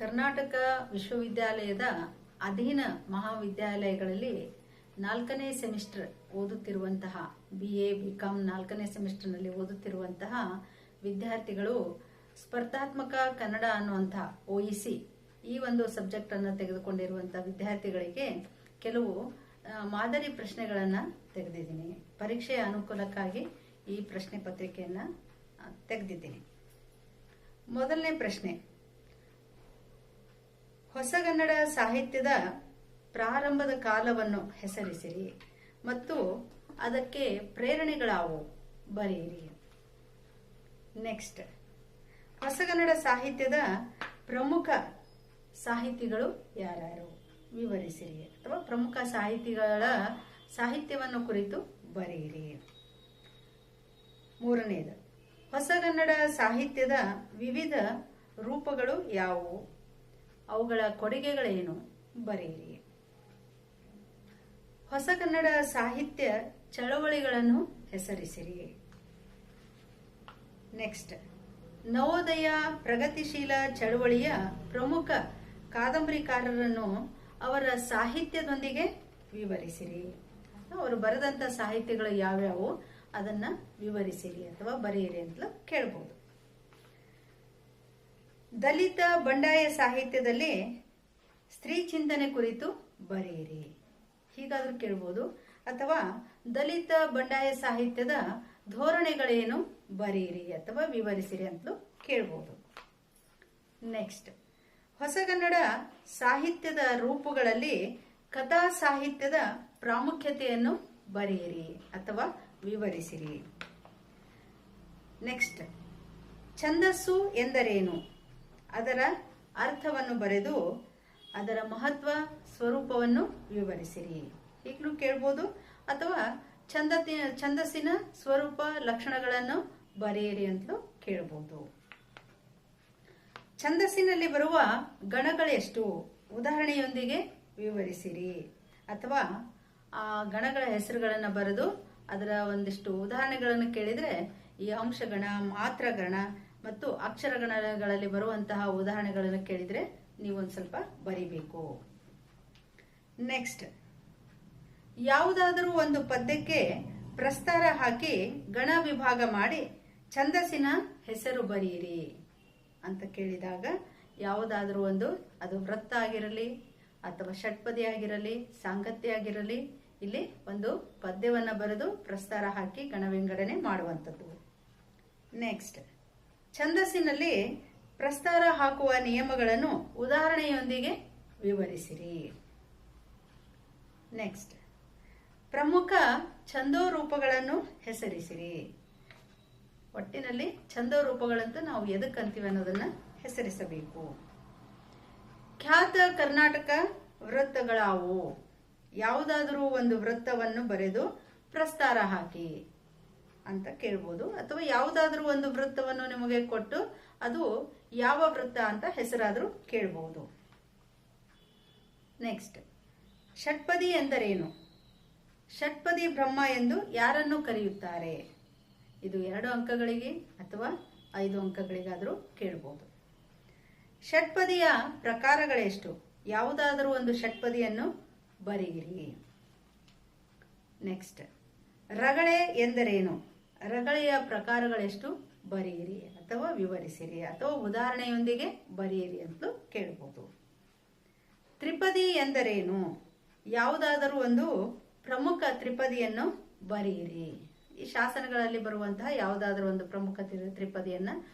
ಕರ್ನಾಟಕ ವಿಶ್ವವಿದ್ಯಾಲಯದ ಅಧೀನ ಮಹಾವಿದ್ಯಾಲಯಗಳಲ್ಲಿ ನಾಲ್ಕನೇ ಸೆಮಿಸ್ಟರ್ ಓದುತ್ತಿರುವಂತಹ ಬಿ ಎ ಬಿ ಕಾಮ್ ನಾಲ್ಕನೇ ಸೆಮಿಸ್ಟರ್ನಲ್ಲಿ ಓದುತ್ತಿರುವಂತಹ ವಿದ್ಯಾರ್ಥಿಗಳು ಸ್ಪರ್ಧಾತ್ಮಕ ಕನ್ನಡ ಅನ್ನುವಂತಹ ಸಿ ಈ ಒಂದು ಸಬ್ಜೆಕ್ಟ್ ಅನ್ನು ತೆಗೆದುಕೊಂಡಿರುವಂತಹ ವಿದ್ಯಾರ್ಥಿಗಳಿಗೆ ಕೆಲವು ಮಾದರಿ ಪ್ರಶ್ನೆಗಳನ್ನ ತೆಗೆದಿದ್ದೀನಿ. ಪರೀಕ್ಷೆಯ ಅನುಕೂಲಕ್ಕಾಗಿ ಈ ಪ್ರಶ್ನೆ ಪತ್ರಿಕೆಯನ್ನ ತೆಗೆದಿದ್ದೀನಿ. ಮೊದಲನೇ ಪ್ರಶ್ನೆ. ಹೊಸಗನ್ನಡ ಸಾಹಿತ್ಯದ ಪ್ರಾರಂಭದ ಕಾಲವನ್ನು ಹೆಸರಿಸಿರಿ ಮತ್ತು ಅದಕ್ಕೆ ಪ್ರೇರಣೆಗಳಾವು. ಬರೆಯಿರಿ. ನೆಕ್ಸ್ಟ್ ಹೊಸಗನ್ನಡ ಸಾಹಿತ್ಯದ ಪ್ರಮುಖ ಸಾಹಿತಿಗಳು ಯಾರ್ಯಾರು? ವಿವರಿಸಿರಿ ಅಥವಾ ಪ್ರಮುಖ ಸಾಹಿತಿಗಳ ಸಾಹಿತ್ಯವನ್ನು ಕುರಿತು ಬರೆಯಿರಿ. ಮೂರನೇದು. ಹೊಸಗನ್ನಡ ಸಾಹಿತ್ಯದ ವಿವಿಧ ರೂಪಗಳು ಯಾವುವು? ಅವುಗಳ ಕೊಡುಗೆಗಳೇನು? ಬರೆಯಿರಿ. ಹೊಸ ಕನ್ನಡ ಸಾಹಿತ್ಯ ಚಳವಳಿಗಳನ್ನು ಹೆಸರಿಸಿರಿ. ನೆಕ್ಸ್ಟ್ ನವೋದಯ ಪ್ರಗತಿಶೀಲ ಚಳವಳಿಯ ಪ್ರಮುಖ ಕಾದಂಬರಿಕಾರರನ್ನು ಅವರ ಸಾಹಿತ್ಯದೊಂದಿಗೆ ವಿವರಿಸಿರಿ. ಅವರು ಬರೆದಂತ ಸಾಹಿತ್ಯಗಳು ಯಾವ್ಯಾವು? ಅದನ್ನ ವಿವರಿಸಿರಿ ಅಥವಾ ಬರೆಯಿರಿ ಅಂತ ಕೇಳ್ಬೋದು. ದಲಿತ ಬಂಡಾಯ ಸಾಹಿತ್ಯದಲ್ಲಿ ಸ್ತ್ರೀ ಚಿಂತನೆ ಕುರಿತು ಬರೆಯಿರಿ. ಹೀಗಾದರೂ ಕೇಳ್ಬೋದು. ಅಥವಾ ದಲಿತ ಬಂಡಾಯ ಸಾಹಿತ್ಯದ ಧೋರಣೆಗಳೇನು ಬರೆಯಿರಿ ಅಥವಾ ವಿವರಿಸಿರಿ ಅಂತಲೂ ಕೇಳ್ಬೋದು. ನೆಕ್ಸ್ಟ್ ಹೊಸಗನ್ನಡ ಸಾಹಿತ್ಯದ ರೂಪಗಳಲ್ಲಿ ಕಥಾ ಸಾಹಿತ್ಯದ ಪ್ರಾಮುಖ್ಯತೆಯನ್ನು ಬರೆಯಿರಿ ಅಥವಾ ವಿವರಿಸಿರಿ. ನೆಕ್ಸ್ಟ್ ಛಂದಸ್ಸು ಎಂದರೇನು? ಅದರ ಅರ್ಥವನ್ನು ಬರೆದು ಅದರ ಮಹತ್ವ ಸ್ವರೂಪವನ್ನು ವಿವರಿಸಿರಿ. ಈಗಲೂ ಕೇಳ್ಬೋದು. ಅಥವಾ ಛಂದತಿ, ಛಂದಸ್ಸಿನ ಸ್ವರೂಪ ಲಕ್ಷಣಗಳನ್ನು ಬರೆಯಿರಿ ಅಂತಲೂ ಕೇಳ್ಬೋದು. ಛಂದಸ್ಸಿನಲ್ಲಿ ಬರುವ ಗಣಗಳೆಷ್ಟು? ಉದಾಹರಣೆಯೊಂದಿಗೆ ವಿವರಿಸಿರಿ. ಅಥವಾ ಆ ಗಣಗಳ ಹೆಸರುಗಳನ್ನು ಬರೆದು ಅದರ ಒಂದಿಷ್ಟು ಉದಾಹರಣೆಗಳನ್ನು ಕೇಳಿದರೆ ಈ ಅಂಶಗಣ, ಮಾತ್ರಗಣ ಮತ್ತು ಅಕ್ಷರಗಣಗಳಲ್ಲಿ ಬರುವಂತಹ ಉದಾಹರಣೆಗಳನ್ನು ಕೇಳಿದ್ರೆ ನೀವು ಒಂದು ಸ್ವಲ್ಪ ಬರಿಬೇಕು. ನೆಕ್ಸ್ಟ್ ಯಾವುದಾದರೂ ಒಂದು ಪದ್ಯಕ್ಕೆ ಪ್ರಸ್ತಾರ ಹಾಕಿ ಗಣ ವಿಭಾಗ ಮಾಡಿ ಛಂದಸ್ಸಿನ ಹೆಸರು ಬರೆಯಿರಿ ಅಂತ ಕೇಳಿದಾಗ ಯಾವುದಾದರೂ ಒಂದು, ಅದು ವೃತ್ತ ಆಗಿರಲಿ ಅಥವಾ ಷಟ್ಪದಿ ಆಗಿರಲಿ, ಸಾಂಗತ್ಯ ಆಗಿರಲಿ, ಇಲ್ಲಿ ಒಂದು ಪದ್ಯವನ್ನು ಬರೆದು ಪ್ರಸ್ತಾರ ಹಾಕಿ ಗಣ ವಿಂಗಡಣೆ ಮಾಡುವಂಥದ್ದು. ನೆಕ್ಸ್ಟ್ ಛಂದಸ್ಸಿನಲ್ಲಿ ಪ್ರಸ್ತಾರ ಹಾಕುವ ನಿಯಮಗಳನ್ನು ಉದಾಹರಣೆಯೊಂದಿಗೆ ವಿವರಿಸಿರಿ. ನೆಕ್ಸ್ಟ್ ಪ್ರಮುಖ ಛಂದೋ ರೂಪಗಳನ್ನು ಹೆಸರಿಸಿರಿ. ಒಟ್ಟಿನಲ್ಲಿ ಛಂದೋರೂಪಗಳಂತ ನಾವು ಎದಕ್ಕಂತೀವಿ ಅನ್ನೋದನ್ನ ಹೆಸರಿಸಬೇಕು. ಖ್ಯಾತ ಕರ್ನಾಟಕ ವೃತ್ತಗಳಾವು. ಯಾವುದಾದರೂ ಒಂದು ವೃತ್ತವನ್ನು ಬರೆದು ಪ್ರಸ್ತಾರ ಹಾಕಿ. ಅಂತ ಕೇಳ್ಬೋದು. ಅಥವಾ ಯಾವುದಾದ್ರೂ ಒಂದು ವೃತ್ತವನ್ನು ನಿಮಗೆ ಕೊಟ್ಟು ಅದು ಯಾವ ವೃತ್ತ ಅಂತ ಹೆಸರಾದರೂ ಕೇಳ್ಬೋದು. ನೆಕ್ಸ್ಟ್ ಷಟ್ಪದಿ ಎಂದರೇನು? ಷಟ್ಪದಿ ಬ್ರಹ್ಮ ಎಂದು ಯಾರನ್ನು ಕರೆಯುತ್ತಾರೆ? ಇದು ಎರಡು ಅಂಕಗಳಿಗೆ ಅಥವಾ ಐದು ಅಂಕಗಳಿಗಾದರೂ ಕೇಳ್ಬೋದು. ಷಟ್ಪದಿಯ ಪ್ರಕಾರಗಳೆಷ್ಟು? ಯಾವುದಾದರೂ ಒಂದು ಷಟ್ಪದಿಯನ್ನು ಬರೆಯಿರಿ. ನೆಕ್ಸ್ಟ್ ರಗಳೆ ಎಂದರೇನು? ರಗಳೆಯ ಪ್ರಕಾರಗಳೆಷ್ಟು ಬರೆಯಿರಿ ಅಥವಾ ವಿವರಿಸಿರಿ ಅಥವಾ ಉದಾಹರಣೆಯೊಂದಿಗೆ ಬರೆಯಿರಿ ಅಂತಲೂ ಕೇಳ್ಬೋದು. ತ್ರಿಪದಿ ಎಂದರೇನು? ಯಾವುದಾದರೂ ಒಂದು ಪ್ರಮುಖ ತ್ರಿಪದಿಯನ್ನು ಬರೆಯಿರಿ. ಈ ಶಾಸನಗಳಲ್ಲಿ ಬರುವಂತಹ ಯಾವುದಾದರೂ ಒಂದು ಪ್ರಮುಖ ತ್ರಿಪದಿಯನ್ನು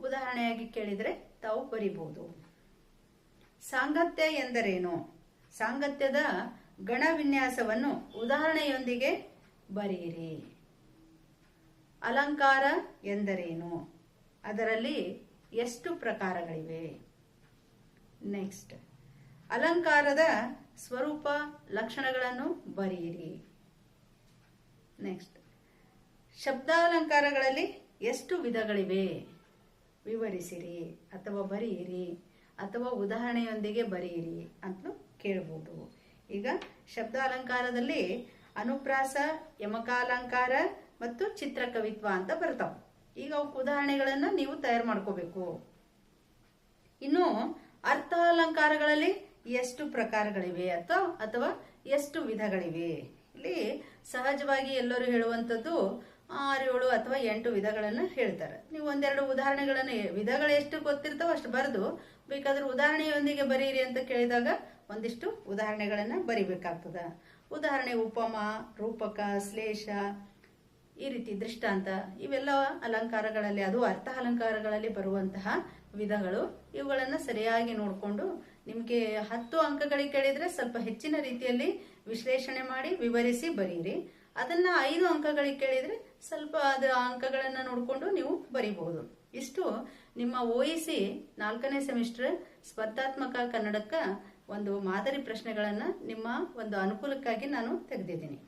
ಉದಾಹರಣೆಯಾಗಿ ಕೇಳಿದರೆ ತಾವು ಬರಿಬಹುದು ಸಾಂಗತ್ಯ ಎಂದರೇನು? ಸಾಂಗತ್ಯದ ಗಣ ವಿನ್ಯಾಸವನ್ನು ಉದಾಹರಣೆಯೊಂದಿಗೆ ಬರೆಯಿರಿ. ಅಲಂಕಾರ ಎಂದರೇನು? ಅದರಲ್ಲಿ ಎಷ್ಟು ಪ್ರಕಾರಗಳಿವೆ? ನೆಕ್ಸ್ಟ್ ಅಲಂಕಾರದ ಸ್ವರೂಪ ಲಕ್ಷಣಗಳನ್ನು ಬರೆಯಿರಿ. ನೆಕ್ಸ್ಟ್ ಶಬ್ದಾಲಂಕಾರಗಳಲ್ಲಿ ಎಷ್ಟು ವಿಧಗಳಿವೆ? ವಿವರಿಸಿರಿ ಅಥವಾ ಬರೆಯಿರಿ ಅಥವಾ ಉದಾಹರಣೆಯೊಂದಿಗೆ ಬರೆಯಿರಿ ಅಂತ ಕೇಳ್ಬೋದು. ಈಗ ಶಬ್ದ ಅಲಂಕಾರದಲ್ಲಿ ಅನುಪ್ರಾಸ, ಯಮಕಾಲಂಕಾರ ಮತ್ತು ಚಿತ್ರಕವಿತ್ವ ಅಂತ ಬರ್ತಾವ. ಈಗ ಅವಕ್ಕೆ ಉದಾಹರಣೆಗಳನ್ನ ನೀವು ತಯಾರು ಮಾಡ್ಕೋಬೇಕು. ಇನ್ನು ಅರ್ಥ ಅಲಂಕಾರಗಳಲ್ಲಿ ಎಷ್ಟು ಪ್ರಕಾರಗಳಿವೆ ಅಥವಾ ಅಥವಾ ಎಷ್ಟು ವಿಧಗಳಿವೆ? ಇಲ್ಲಿ ಸಹಜವಾಗಿ ಎಲ್ಲರೂ ಹೇಳುವಂಥದ್ದು ಆರು, ಏಳು ಅಥವಾ ಎಂಟು ವಿಧಗಳನ್ನು ಹೇಳ್ತಾರೆ. ನೀವು ಒಂದೆರಡು ಉದಾಹರಣೆಗಳನ್ನು ವಿಧಗಳು ಎಷ್ಟು ಗೊತ್ತಿರ್ತಾವೋ ಅಷ್ಟು ಬರೆದು ಬೇಕಾದ್ರೆ ಉದಾಹರಣೆಯೊಂದಿಗೆ ಬರೀರಿ ಅಂತ ಕೇಳಿದಾಗ ಒಂದಿಷ್ಟು ಉದಾಹರಣೆಗಳನ್ನು ಬರಿಬೇಕಾಗ್ತದ. ಉದಾಹರಣೆ ಉಪಮ, ರೂಪಕ, ಶ್ಲೇಷ ಈ ರೀತಿ ದೃಷ್ಟಾಂತ ಇವೆಲ್ಲ ಅಲಂಕಾರಗಳಲ್ಲಿ, ಅದು ಅರ್ಥ ಅಲಂಕಾರಗಳಲ್ಲಿ ಬರುವಂತಹ ವಿಧಗಳು. ಇವುಗಳನ್ನು ಸರಿಯಾಗಿ ನೋಡಿಕೊಂಡು ನಿಮಗೆ ಹತ್ತು ಅಂಕಗಳಿಗೆ ಕೇಳಿದ್ರೆ ಸ್ವಲ್ಪ ಹೆಚ್ಚಿನ ರೀತಿಯಲ್ಲಿ ವಿಶ್ಲೇಷಣೆ ಮಾಡಿ ವಿವರಿಸಿ ಬರೀರಿ. ಅದನ್ನ ಐದು ಅಂಕಗಳಿಗೆ ಕೇಳಿದ್ರೆ ಸ್ವಲ್ಪ ಅದರ ಅಂಕಗಳನ್ನ ನೋಡಿಕೊಂಡು ನೀವು ಬರೀಬಹುದು. ಇಷ್ಟು ನಿಮ್ಮ ಓಯಿಸಿ ನಾಲ್ಕನೇ ಸೆಮಿಸ್ಟರ್ ಸ್ಪರ್ಧಾತ್ಮಕ ಕನ್ನಡಕ್ಕ ಒಂದು ಮಾದರಿ ಪ್ರಶ್ನೆಗಳನ್ನ ನಿಮ್ಮ ಒಂದು ಅನುಕೂಲಕ್ಕಾಗಿ ನಾನು ತೆಗೆದಿದ್ದೀನಿ.